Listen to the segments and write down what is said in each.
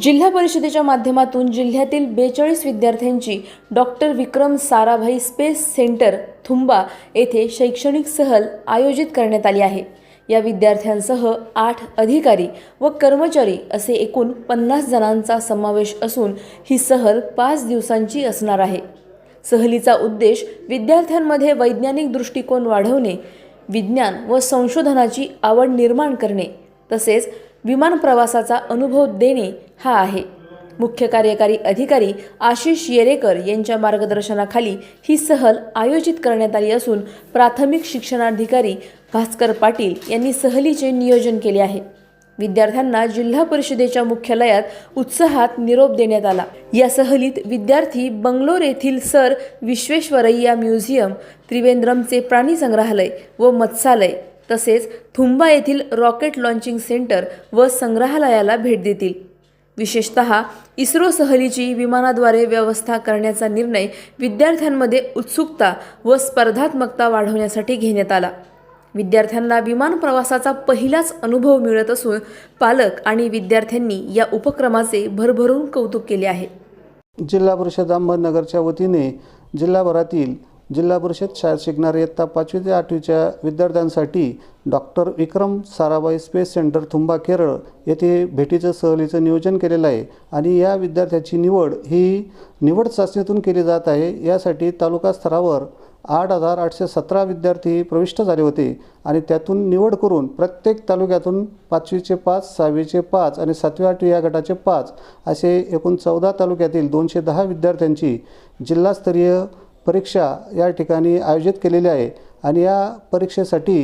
जिल्हा परिषदेच्या माध्यमातून जिल्ह्यातील बेचाळीस विद्यार्थ्यांची doctor Vikram Sarabhai space centre Thumba येथे शैक्षणिक सहल आयोजित करण्यात आली आहे. या विद्यार्थ्यांसह आठ अधिकारी व कर्मचारी असे एकूण पन्नास जणांचा समावेश असून ही सहल पाच दिवसांची असणार आहे. सहलीचा उद्देश विद्यार्थ्यांमध्ये वैज्ञानिक दृष्टिकोन वाढवणे विज्ञान व संशोधनाची आवड निर्माण करणे तसेच विमान प्रवासाचा अनुभव देणे हा आहे. मुख्य कार्यकारी अधिकारी आशिष येरेकर यांच्या मार्गदर्शनाखाली ही सहल आयोजित करण्यात आली असून प्राथमिक शिक्षणाधिकारी भास्कर पाटील यांनी सहलीचे नियोजन केले आहे. विद्यार्थ्यांना जिल्हा परिषदेच्या मुख्यालयात उत्साहात निरोप देण्यात आला. या सहलीत विद्यार्थी बंगलोर येथील सर विश्वेश्वरय्या म्युझियम त्रिवेंद्रमचे प्राणी संग्रहालय व मत्स्यालय तसेच थुंबा येथील रॉकेट लॉन्चिंग सेंटर व संग्रहालयाला भेट देतील. विशेषत इस्रो सहलीची विमानाद्वारे व्यवस्था करण्याचा निर्णय विद्यार्थ्यांमध्ये उत्सुकता व स्पर्धात्मकता वाढवण्यासाठी घेण्यात आला. विद्यार्थ्यांना विमान प्रवासाचा पहिलाच अनुभव मिळत असून पालक आणि विद्यार्थ्यांनी या उपक्रमाचे भरभरून कौतुक केले आहे. जिल्हा परिषद अहमदनगरच्या वतीने जिल्हाभरातील जिल्हा परिषद शाळेत शिकणाऱ्या इयत्ता पाचवी ते आठवीच्या विद्यार्थ्यांसाठी doctor Vikram Sarabhai space centre Thumba Kerala येथे भेटीचं सहलीचं नियोजन केलेलं आहे आणि या विद्यार्थ्याची निवड ही निवड चाचणीतून केली जात आहे. यासाठी तालुका स्तरावर आठ हजार आठशे सतरा विद्यार्थी प्रविष्ट झाले होते आणि त्यातून निवड करून प्रत्येक तालुक्यातून पाचवीचे पाच सहावीचे पाच आणि सातवी आठवी या गटाचे पाच असे एकूण चौदा तालुक्यातील दोनशे दहा विद्यार्थ्यांची जिल्हास्तरीय परीक्षा या ठिकाणी आयोजित केलेली आहे. आणि या परीक्षेसाठी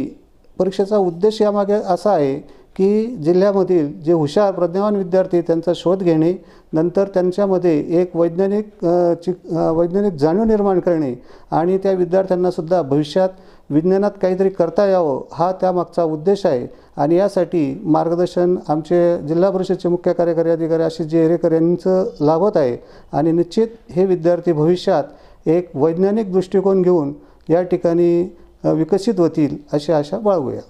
परीक्षेचा उद्देश यामागे असा आहे की जिल्ह्यामधील जे हुशार प्रज्ञावान विद्यार्थी त्यांचा शोध घेणे नंतर त्यांच्यामध्ये एक वैज्ञानिक ची चि वैज्ञानिक जाणीव निर्माण करणे आणि त्या विद्यार्थ्यांनासुद्धा भविष्यात विज्ञानात काहीतरी करता यावं हा त्यामागचा उद्देश आहे. आणि यासाठी मार्गदर्शन आमचे जिल्हा परिषदचे मुख्य कार्यकारी अधिकारी आशिष जेरेकर यांचं लाभत आहे. आणि निश्चित हे विद्यार्थी भविष्यात एक वैज्ञानिक दृष्टिकोन घेऊन या ठिकाणी विकसित होतील अशी आशा बाळगूया.